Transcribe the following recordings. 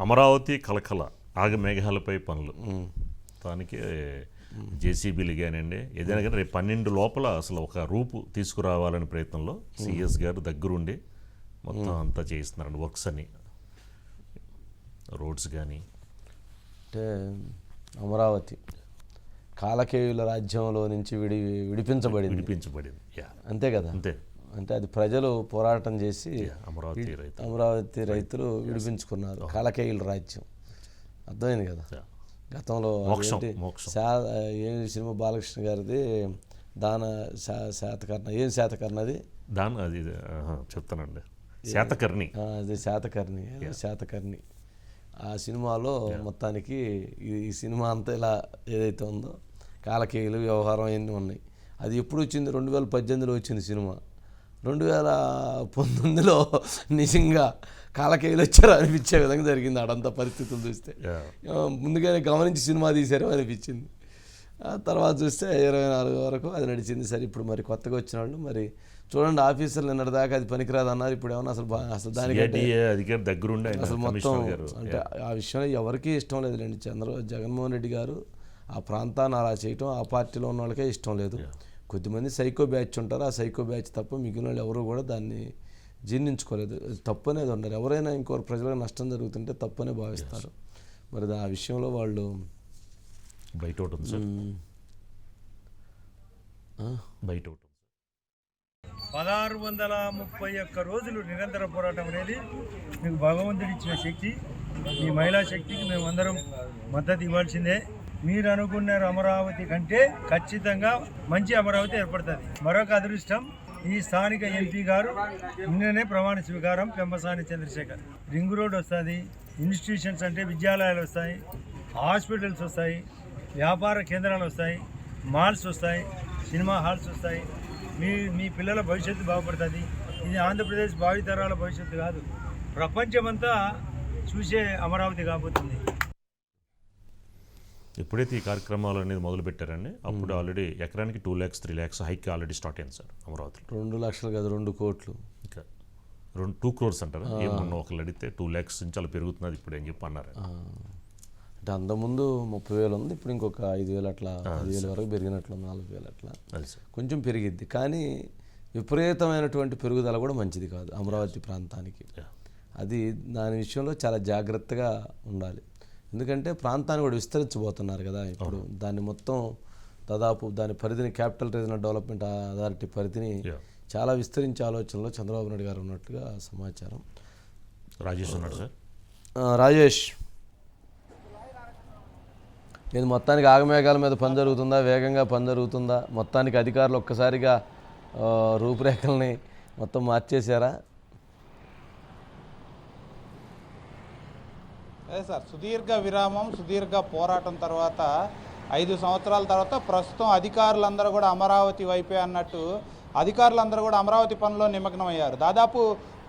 అమరావతి కలకల ఆగమేఘాలపై పనులు. దానికి జేసీబీలు కానివ్వండి ఏదైనా కానీ రేపు పన్నెండు లోపల అసలు ఒక రూపు తీసుకురావాలనే ప్రయత్నంలో సిఎస్ గారు దగ్గరుండి మొత్తం అంతా చేయిస్తున్నారండి వర్క్స్ అని రోడ్స్ కానీ అంటే అమరావతి కాలకేయుల రాజ్యంలో నుంచి విడి విడిపించబడింది. విడిపించబడింది. యా. అంతే కదా? అంతే. అంటే అది ప్రజలు పోరాటం చేసి అమరావతి రైతు అమరావతి రైతులు విడిపించుకున్నారు. కాలకేయుల రాజ్యం. అర్థమైంది కదా. గతంలో ఏం సినిమా బాలకృష్ణ గారిది? దాన శాతకర్ణ. ఏం శాతకర్ణ అది? దాని అది చెప్తానండి. శాతకర్ణి. అది శాతకర్ణి. శాతకర్ణి. ఆ సినిమాలో మొత్తానికి ఈ ఈ సినిమా అంతా ఇలా ఏదైతే ఉందో కాలకేయులు వ్యవహారం అన్నీ ఉన్నాయి. అది ఎప్పుడు వచ్చింది? రెండు వేల పద్దెనిమిదిలో వచ్చింది సినిమా. రెండు వేల పంతొమ్మిదిలో నిజంగా కాలకేయులు వచ్చారు అనిపించే విధంగా జరిగింది ఆడంతా పరిస్థితులు చూస్తే. ముందుగానే గమనించి సినిమా తీశారు అనిపించింది. ఆ తర్వాత చూస్తే ఇరవై నాలుగు వరకు అది నడిచింది. సరే ఇప్పుడు మరి కొత్తగా వచ్చిన వాళ్ళు మరి చూడండి ఆఫీసర్లు నిన్నటి దాకా అది పనికిరాదు అన్నారు. ఇప్పుడు ఏమన్నా అసలు అసలు సిఐడిఏ అధికారి దగ్గరుండి ఆయన అసలు మొత్తం అంటే ఆ విషయంలో ఎవరికీ ఇష్టం లేదులేండి. చంద్ర జగన్మోహన్ రెడ్డి గారు ఆ ప్రాంతాన్ని అలా చేయటం ఆ పార్టీలో ఉన్న వాళ్ళకే ఇష్టం లేదు. కొద్దిమంది సైకో బ్యాచ్ ఉంటారు. ఆ సైకో బ్యాచ్ తప్ప మిగిలిన వాళ్ళు ఎవరు కూడా దాన్ని జీర్ణించుకోలేదు. తప్పు అనేది ఉండరు ఎవరైనా ఇంకొక ప్రజలకు నష్టం జరుగుతుంటే తప్పనే భావిస్తారు. మరి ఆ విషయంలో వాళ్ళు బయట బయట పదహారు వందల ముప్పై ఒక్క రోజులు నిరంతర పోరాటం అనేది మీకు భగవంతుడు ఇచ్చిన శక్తి ఈ మహిళా శక్తికి మేమందరం మద్దతు ఇవ్వాల్సిందే. మీరు అనుకున్నారు అమరావతి కంటే ఖచ్చితంగా మంచి అమరావతి ఏర్పడుతుంది. మరొక అదృష్టం ఈ స్థానిక ఎంపీ గారు నిన్ననే ప్రమాణ స్వీకారం పెంపసాని చంద్రశేఖర్. రింగ్ రోడ్ వస్తుంది ఇన్స్టిట్యూషన్స్ అంటే విద్యాలయాలు వస్తాయి హాస్పిటల్స్ వస్తాయి వ్యాపార కేంద్రాలు వస్తాయి మాల్స్ వస్తాయి సినిమా హాల్స్ వస్తాయి. మీ మీ పిల్లల భవిష్యత్తు బాగుపడుతుంది. ఇది ఆంధ్రప్రదేశ్ భావితరాల భవిష్యత్తు కాదు. ప్రపంచమంతా చూసే అమరావతి కాబోతుంది. ఎప్పుడైతే ఈ కార్యక్రమాలు అనేది మొదలు పెట్టారండి అప్పుడు ఆల్రెడీ ఎకరానికి two lakhs three lakhs hike already start అయింది సార్ అమరావతిలో. రెండు లక్షలు కదా రెండు కోట్లు. ఇంకా రెండు టూ క్రోర్స్ అంటారా? ఏమన్నా ఒకళ్ళు అడిగితే టూ ల్యాక్స్ నుంచి అలా పెరుగుతున్నది ఇప్పుడు అని చెప్పి అన్నారు. అంటే అంతకుముందు ముప్పై వేలు ఉంది ఇప్పుడు ఇంకొక ఐదు వేలు అట్లా ఐదు వేల వరకు పెరిగినట్లు నాలుగు వేలు అట్లా. కొంచెం పెరిగిద్ది కానీ విపరీతమైనటువంటి పెరుగుదల కూడా మంచిది కాదు అమరావతి ప్రాంతానికి. అది దాని విషయంలో చాలా జాగ్రత్తగా ఉండాలి. ఎందుకంటే ప్రాంతాన్ని కూడా విస్తరించబోతున్నారు కదా ఇప్పుడు. దాన్ని మొత్తం దాదాపు దాని పరిధిని క్యాపిటల్ రీజనల్ డెవలప్మెంట్ అథారిటీ పరిధిని. చాలా విస్తరించే ఆలోచనలో చంద్రబాబు నాయుడు గారు ఉన్నట్టుగా సమాచారం. రాజేష్ ఉన్నాడు సార్. రాజేష్. నేను మొత్తానికి ఆగమేఘాల మీద పని జరుగుతుందా? వేగంగా పని జరుగుతుందా? మొత్తానికి అధికారులు ఒక్కసారిగా రూపురేఖల్ని మొత్తం మార్చేశారా? అదే సార్ సుదీర్ఘ విరామం సుదీర్ఘ పోరాటం తర్వాత ఐదు సంవత్సరాల తర్వాత ప్రస్తుతం అధికారులందరూ కూడా అమరావతి వైపే అన్నట్టు అధికారులందరూ కూడా అమరావతి పనిలో నిమగ్నమయ్యారు. దాదాపు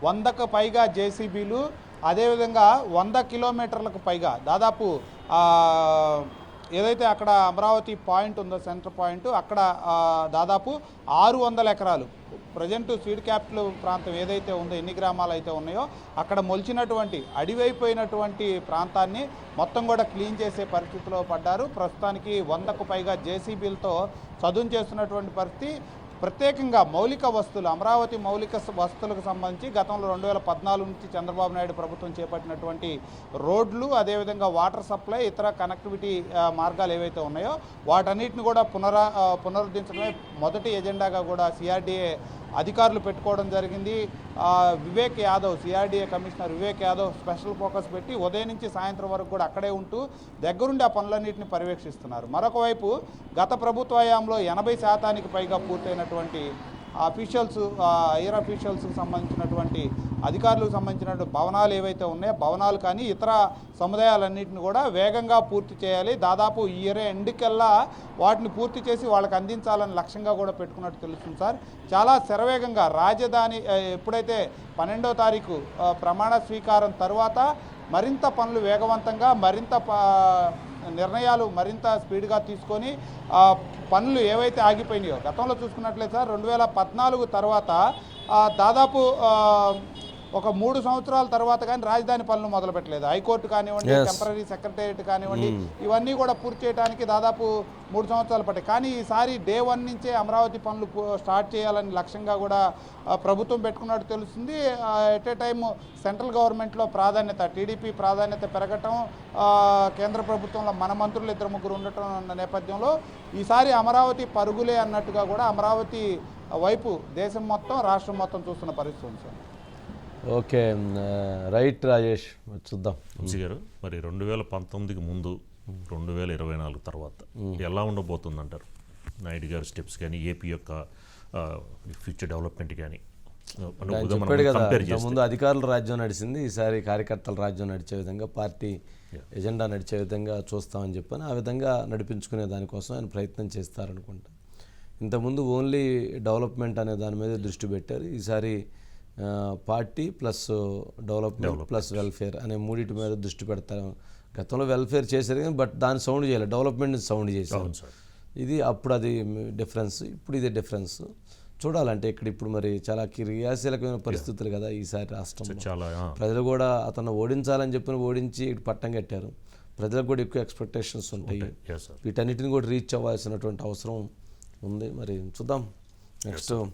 వందకు పైగా జేసీబీలు అదేవిధంగా వంద కిలోమీటర్లకు పైగా దాదాపు ఏదైతే అక్కడ అమరావతి పాయింట్ ఉందో సెంటర్ పాయింట్ అక్కడ దాదాపు ఆరు వందల ఎకరాలు ప్రజెంట్ సీడ్ క్యాపిటల్ ప్రాంతం ఏదైతే ఉందో ఎన్ని గ్రామాలు అయితే ఉన్నాయో అక్కడ మొలిచినటువంటి అడివైపోయినటువంటి ప్రాంతాన్ని మొత్తం కూడా క్లీన్ చేసే పరిస్థితిలో పడ్డారు. ప్రస్తుతానికి వందకు పైగా జేసీబీలతో చదును చేస్తున్నటువంటి పరిస్థితి. ప్రత్యేకంగా మౌలిక వస్తువులు అమరావతి మౌలిక వస్తువులకు సంబంధించి గతంలో రెండు వేల పద్నాలుగు నుంచి చంద్రబాబు నాయుడు ప్రభుత్వం చేపట్టినటువంటి రోడ్లు అదేవిధంగా వాటర్ సప్లై ఇతర కనెక్టివిటీ మార్గాలు ఏవైతే ఉన్నాయో వాటన్నిటిని కూడా పునరా పునరుద్ధరించడమే మొదటి ఎజెండాగా కూడా సిఆర్డీఏ అధికారులు పెట్టుకోవడం జరిగింది. Vivek Yadav CRDA commissioner Vivek Yadav special focus పెట్టి ఉదయం నుంచి సాయంత్రం వరకు కూడా అక్కడే ఉంటూ దగ్గరుండి ఆ పనులన్నింటిని పర్యవేక్షిస్తున్నారు. మరొక వైపు గత ప్రభుత్వ హయాంలో ఎనభై శాతానికి పైగా పూర్తయినటువంటి అఫీషియల్స్ హైయర్ అఫీషియల్స్కి సంబంధించినటువంటి అధికారులకు సంబంధించినటువంటి భవనాలు ఏవైతే ఉన్నాయో భవనాలు కానీ ఇతర సముదాయాలన్నింటిని కూడా వేగంగా పూర్తి చేయాలి. దాదాపు ఈ ఇయర్ ఎండ్కల్లా వాటిని పూర్తి చేసి వాళ్ళకి అందించాలని లక్ష్యంగా కూడా పెట్టుకున్నట్టు తెలుస్తుంది సార్. చాలా శరవేగంగా రాజధాని ఎప్పుడైతే పన్నెండో తారీఖు ప్రమాణ స్వీకారం తర్వాత మరింత పనులు వేగవంతంగా మరింత ప- నిర్ణయాలు మరింత స్పీడ్గా తీసుకొని పనులు ఏవైతే ఆగిపోయినాయో గతంలో చూసుకున్నట్లయితే సార్ రెండు వేల పద్నాలుగు తర్వాత దాదాపు ఒక మూడు సంవత్సరాల తర్వాత కానీ రాజధాని పనులు మొదలు పెట్టలేదు హైకోర్టు కానివ్వండి టెంపరీ సెక్రటేరియట్ కానివ్వండి ఇవన్నీ కూడా పూర్తి చేయడానికి దాదాపు మూడు సంవత్సరాలు పట్టాయి. కానీ ఈసారి డే వన్ నుంచే అమరావతి పనులు స్టార్ట్ చేయాలని లక్ష్యంగా కూడా ప్రభుత్వం పెట్టుకున్నట్టు తెలుస్తుంది. ఎట్ ఏ టైం సెంట్రల్ గవర్నమెంట్లో ప్రాధాన్యత టీడీపీ ప్రాధాన్యత పెరగటం కేంద్ర ప్రభుత్వంలో మన మంత్రులు ఇద్దరు ముగ్గురు ఉండటం అన్న నేపథ్యంలో ఈసారి అమరావతి పరుగులే అన్నట్టుగా కూడా అమరావతి వైపు దేశం మొత్తం రాష్ట్రం మొత్తం చూస్తున్న పరిస్థితి ఉంది సార్. ఓకే రైట్ రాజేష్ చూద్దాం. వంశీ గారు మరి రెండు వేల పంతొమ్మిదికి ముందు రెండు వేల ఇరవై నాలుగు తర్వాత ఎలా ఉండబోతుందంటారు? నాయుడు గారి స్టెప్స్ కానీ ఏపీ యొక్క ఫ్యూచర్ డెవలప్మెంట్ కానీ చెప్పాడు కదా ముందు అధికారుల రాజ్యం నడిచింది ఈసారి కార్యకర్తల రాజ్యం నడిచే విధంగా పార్టీ ఎజెండా నడిచే విధంగా చూస్తామని చెప్పని ఆ విధంగా నడిపించుకునే దానికోసం ఆయన ప్రయత్నం చేస్తారనుకుంటా. ఇంతకుముందు ఓన్లీ డెవలప్మెంట్ అనే దాని మీద దృష్టి పెట్టారు ఈసారి party plus development plus welfare అనే మూడింటి మీద దృష్టి పెడతారు. గతంలో వెల్ఫేర్ చేశారు కానీ బట్ దాని సౌండ్ చేయాలి డెవలప్మెంట్ సౌండ్ చేశారు. ఇది అప్పుడు అది డిఫరెన్స్ ఇప్పుడు ఇది డిఫరెన్స్. చూడాలంటే ఇక్కడ ఇప్పుడు మరి చాలా క్రియాశీలకమైన పరిస్థితులు కదా ఈసారి రాష్ట్రంలో. ప్రజలు కూడా అతను ఓడించాలని చెప్పిన ఓడించి ఇటు పట్టం కట్టారు. ప్రజలకు కూడా ఎక్కువ ఎక్స్పెక్టేషన్స్ ఉంటాయి. వీటన్నిటిని కూడా రీచ్ అవ్వాల్సినటువంటి అవసరం ఉంది. మరి చూద్దాం. నెక్స్ట్